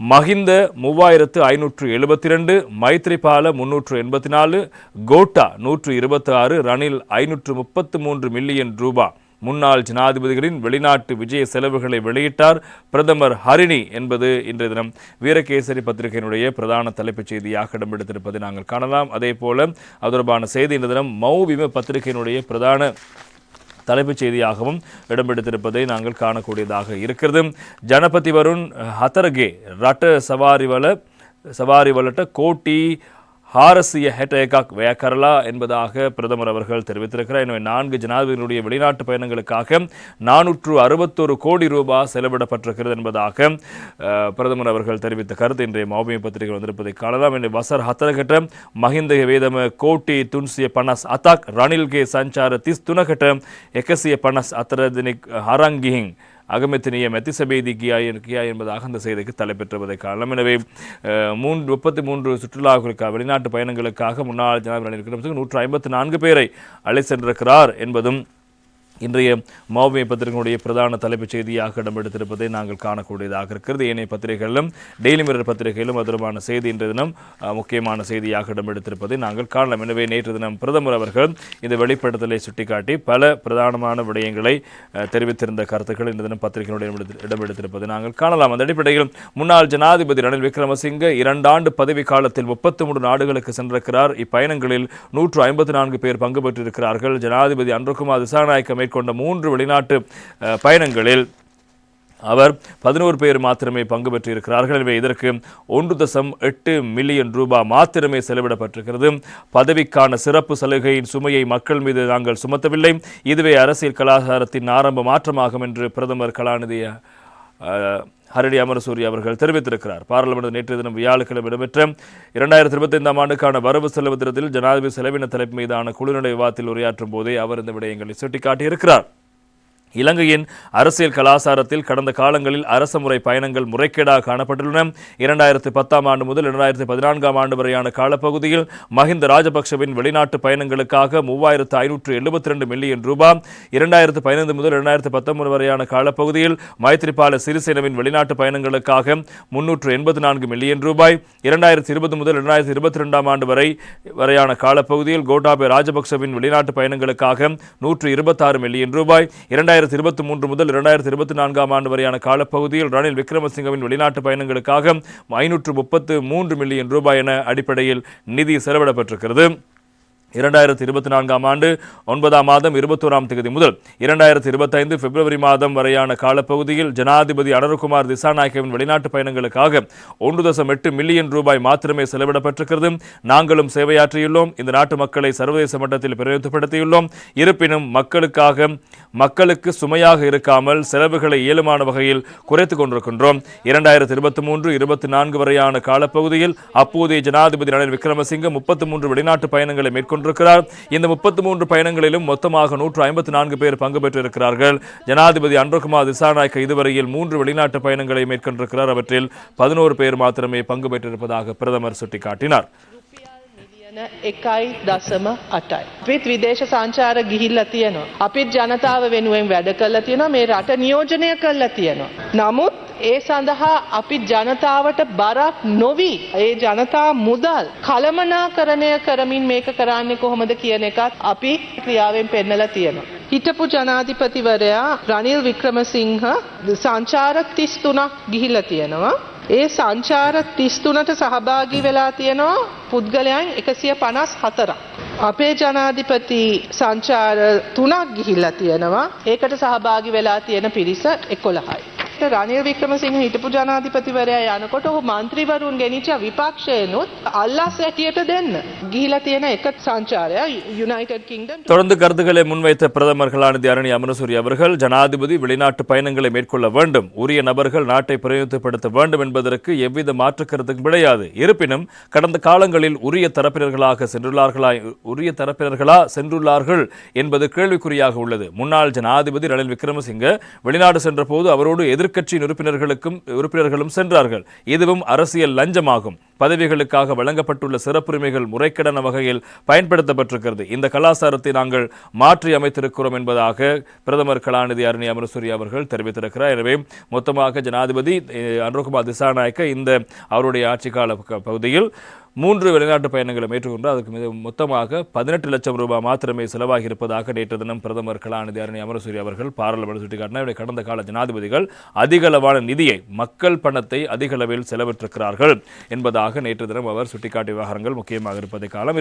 மஹிந்த மூவாயிரத்து ஐநூற்று எழுபத்தி ரெண்டு மைத்ரிபால முன்னூற்று எண்பத்தி நாலு கோட்டா நூற்று இருபத்தி ஆறு ரணில் ஐநூற்று முப்பத்து மூன்று மில்லியன் ரூபா. முன்னாள் ஜனாதிபதிகளின் வெளிநாட்டு விஜய செலவுகளை வெளியிட்டார் பிரதமர் ஹரிணி என்பது இன்றைய தினம். வீரகேசரி பத்திரிகையினுடைய பிரதான தலைப்புச் செய்தியாக இடம்பெடுத்திருப்பதை நாங்கள் காணலாம். அதே போல அது தொடர்பான செய்தி இன்றைய தினம் மௌவிம பத்திரிகையினுடைய பிரதான தலைப்புச் செய்தியாகவும் இடம்பெடுத்திருப்பதை நாங்கள் காணக்கூடியதாக இருக்கிறது. ஜனபதி வருண் ஹத்தரகே ரட்ட சவாரி வலட்ட கோட்டி ஹாரசிய ஹெட் ஏகாக் வேக்கரலா என்பதாக பிரதமர் அவர்கள் தெரிவித்திருக்கிறார். எனவே நான்கு ஜனாதிபதிகளுடைய வெளிநாட்டு பயணங்களுக்காக நானூற்று அறுபத்தொரு கோடி ரூபாய் செலவிடப்பட்டிருக்கிறது என்பதாக பிரதமர் அவர்கள் தெரிவித்த கருத்து. இன்றைய மௌபிய பத்திரிகை வந்திருப்பதை காணலாம். இன்று வசர் ஹத்தரகட்ட மஹிந்த வேதம கோட்டி துன்சிய பனஸ் அத்தாக் ரணில்கே சஞ்சார திஸ் துணகட்ட எக்கசிய பனஸ் அத்தரதினிக் ஹரங்கிஹிங் அகமத்தினிய மெத்திசபேதி கியா கியா என்பதாக அந்த செய்திக்கு தலைப்பெற்றுவதை காரணம் எனவே மூன்று முப்பத்தி மூன்று சுற்றுலாக்களுக்காக வெளிநாட்டு பயணங்களுக்காக முன்னாள் ஜனாதிபதி நூற்று ஐம்பத்தி நான்கு பேரை அழை சென்றிருக்கிறார் என்பதும் இன்றைய மௌபிய பத்திரிகையினுடைய பிரதான தலைப்புச் செய்தியாக இடம்பெடுத்திருப்பதை நாங்கள் காணக்கூடியதாக இருக்கிறது. ஏனைய பத்திரிகைகளிலும் டெய்லி மிரர் பத்திரிகையிலும் அது செய்தி இன்றைய தினம் முக்கியமான செய்தியாக இடம்பெடுத்திருப்பதை நாங்கள் காணலாம். எனவே நேற்று தினம் பிரதமர் அவர்கள் இந்த வெளிப்படுத்தலை சுட்டிக்காட்டி பல பிரதானமான விடயங்களை தெரிவித்திருந்த கருத்துக்கள் இன்றைய தினம் பத்திரிகையினுடைய இடம்பெடுத்து- இடம்பெடுத்திருப்பதை நாங்கள் காணலாம். அந்த அடிப்படையில் முன்னாள் ஜனாதிபதி ரணில் விக்ரமசிங்க இரண்டாண்டு பதவி காலத்தில் முப்பத்தி மூன்று நாடுகளுக்கு சென்றிருக்கிறார். இப்பயணங்களில் நூற்று ஐம்பத்தி நான்கு பேர் பங்கு பெற்றிருக்கிறார்கள். ஜனாதிபதி அன்ருகுமார் திசாநாயக்க மேற்கொண்ட மூன்று வெளிநாட்டு பயணங்களில் அவர் பதினோரு பேர் மாத்திரமே பங்கு பெற்றிருக்கிறார்கள். எனவே இதற்கு ஒன்று தசம் எட்டு மில்லியன் ரூபாய் மாத்திரமே செலவிடப்பட்டிருக்கிறது. பதவிக்கான சிறப்பு சலுகையின் சுமையை மக்கள் மீது நாங்கள் சுமத்தவில்லை. இதுவே அரசியல் கலாச்சாரத்தின் ஆரம்ப மாற்றமாகும் என்று பிரதமர் கலாநிதி ஹரடி அமரசூரி அவர்கள் தெரிவித்திருக்கிறார். பாராளுமன்ற நேற்று தினம் வியாழக்கிழமை இடம்பெற்ற இரண்டாயிரத்தி இருபத்தைந்தாம் ஆண்டுக்கான வரவு செலவு திட்டத்தில் ஜனாதிபதி செலவின தலைப்பு மீதான குழுநிலை விவாதத்தில் உரையாற்றும் போதே அவர் இந்த விடயங்களை சுட்டிக்காட்டியிருக்கிறார். இலங்கையின் அரசியல் கலாச்சாரத்தில் கடந்த காலங்களில் அரச முறை பயணங்கள் முறைகேடாக காணப்பட்டுள்ளன. இரண்டாயிரத்தி பத்தாம் ஆண்டு முதல் இரண்டாயிரத்தி பதினான்காம் ஆண்டு வரையான காலப்பகுதியில் மஹிந்த ராஜபக்சவின் வெளிநாட்டு பயணங்களுக்காக மூவாயிரத்து ஐநூற்று எழுபத்தி ரெண்டு மில்லியன் ரூபாய் இரண்டாயிரத்து பதினைந்து முதல் இரண்டாயிரத்து பத்தொன்பது வரையான காலப்பகுதியில் மைத்ரிபால சிறிசேனவின் வெளிநாட்டு பயணங்களுக்காக முன்னூற்று எண்பத்தி நான்கு மில்லியன் ரூபாய் இரண்டாயிரத்தி இருபது முதல் இரண்டாயிரத்தி இருபத்தி ரெண்டாம் ஆண்டு வரை வரையான காலப்பகுதியில் கோட்டாபே ராஜபக்சவின் வெளிநாட்டு பயணங்களுக்காக நூற்று இருபத்தாறு மில்லியன் ரூபாய் இரண்டாயிரத்தி இருபத்தி மூன்று முதல் இரண்டாயிரத்தி இருபத்தி நான்காம் ஆண்டு வரையான காலப்பகுதியில் ரணில் விக்ரமசிங்கவின் வெளிநாட்டு பயணங்களுக்காக ஐநூற்று முப்பத்து மூன்று மில்லியன் ரூபாய் என அடிப்படையில் நிதி செலவிடப்பட்டிருக்கிறது. இரண்டாயிரத்தி இருபத்தி நான்காம் ஆண்டு ஒன்பதாம் மாதம் இருபத்தோராம் தேதி முதல் இரண்டாயிரத்தி இருபத்தைந்து பிப்ரவரி மாதம் வரையான காலப்பகுதியில் ஜனாதிபதி அனருகுமார் திசாநாயக்கவின் வெளிநாட்டு பயணங்களுக்காக ஒன்று தசம் எட்டு மில்லியன் ரூபாய் மாத்திரமே செலவிடப்பட்டிருக்கிறது. நாங்களும் சேவையாற்றியுள்ளோம். இந்த நாட்டு மக்களை சர்வதேச மட்டத்தில் பிரயோகப்படுத்தியுள்ளோம் இருப்பினும் மக்களுக்காக மக்களுக்கு சுமையாக இருக்காமல் செலவுகளை இயலுமான வகையில் குறைத்துக் கொண்டிருக்கின்றோம். இரண்டாயிரத்தி இருபத்தி மூன்று இருபத்தி நான்கு வரையான காலப்பகுதியில் அப்போதைய ஜனாதிபதி ரணில் விக்ரமசிங்க முப்பத்தி மூன்று வெளிநாட்டு பயணங்களை மேற்கொண்டு கொண்டிருக்கிறார். இந்த முப்பத்தி மூன்று பயணங்களிலும் மொத்தமாக நூற்று ஐம்பத்தி நான்கு பேர் பங்கு பெற்றிருக்கிறார்கள். ஜனாதிபதி அன்பகுமார் திசாநாயக்க இதுவரையில் மூன்று வெளிநாட்டு பயணங்களை மேற்கொண்டிருக்கிறார். அவற்றில் பதினோரு பேர் மாத்திரமே பங்கு பெற்றிருப்பதாக பிரதமர் சுட்டிக்காட்டினார். එකයි දසම අටයි. අපිත් විදේශ සංචාර ගිහිල්ල තියෙනවා. අපිත් ජනතාව වෙනුවෙන් වැඩ කල්ල තියෙනවා මේ රට නියෝජනය කල්ල තියෙනවා. නමුත් ඒ සඳහා අපි ජනතාවට බරක් නොවී ඒ ජනතා මුදල් කළමනාකරණය කරමින් මේක කරන්නේ කොහොමද කියන එකත් අපි ක්‍රියාවෙන් පෙන්නලා තියෙනවා. හිටපු ජනාධිපතිවරයා රනිල් වික්‍රමසිංහ සංචාර තිස් තුනක් ගිහිල්ල තියෙනවා. ඒ සංචාර තිස්තුනට සහභාගී වෙලා තියෙනවා පුද්ගලයන් එකසිය පනස් හතරක්. අපේ ජනාධිපති සංචාර තුනක් ගිහිල්ලා තියෙනවා ඒකට සහභාගි වෙලා තියෙන පිරිස එකොළහයි. රනිල් වික්‍රමසිංහ හිටපු ජනාධිපතිවරයා යනකොට ඔහු මන්ත්‍රීවරුන් ගෙනිච්ච විපක්ෂයනුත් අල්ලාස් ඇටියට දෙන්න. ගිහිලා තියෙන එක සංචාරය යුනයිටඩ් කිංඩම් தொடர்ந்து கருத்துக்களை முன்வைத்த பிரதமர் கலாநிதி அரணி அமரசூரி அவர்கள் ஜனாதிபதி வெளிநாட்டு பயணங்களை மேற்கொள்ள வேண்டும் உரிய நபர்கள் நாட்டை பிரயோஜனப்படுத்த வேண்டும் என்பதற்கு எவ்வித மாற்று கருத்தும் கிடையாது இருப்பினும் கடந்த காலங்களில் உரிய தரப்பினர்களாக சென்றுள்ளார்களா உரிய தரப்பினர்களா சென்றுள்ளார்கள் என்பது கேள்விக்குறியாக உள்ளது முன்னாள் ஜனாதிபதி ரணில் விக்ரமசிங்க வெளிநாடு சென்றபோது அவரோடு எதிர்க்கட்சியின் உறுப்பினர்களுக்கும் உறுப்பினர்களும் சென்றார்கள். இதுவும் அரசியல் லஞ்சமாகும். பதவிகளுக்காக வழங்கப்பட்டுள்ள சிறப்புரிமைகள் முறைக்கடன வகையில் பயன்படுத்தப்பட்டிருக்கிறது. இந்த கலாச்சாரத்தை நாங்கள் மாற்றி அமைத்திருக்கிறோம் என்பதாக பிரதமர் கலாநிதி அருணி அமரசூரி அவர்கள் தெரிவித்திருக்கிறார். எனவே மொத்தமாக ஜனாதிபதி அஹ், திசாநாயக்க இந்த அவருடைய ஆட்சி கால பகுதியில் மூன்று வெளிநாட்டு பயணங்களை மேற்கொண்டு அதுக்கு மீது மொத்தமாக பதினெட்டு லட்சம் ரூபாய் மாத்திரமே செலவாகி இருப்பதாக நேற்று தினம் பிரதமர் கலாநிதி அருணி அமரசூரி அவர்கள் பாராளுமன்ற சுட்டிக்காட்டினார். கடந்த கால ஜனாதிபதிகள் அதிகளவான நிதியை மக்கள் பணத்தை அதிகளவில் செலவிட்டிருக்கிறார்கள் என்பதாக நேற்று தினம் அவர் சுட்டிக்காட்டிய விவகாரங்கள் முக்கியமாக இருப்பதை காலம்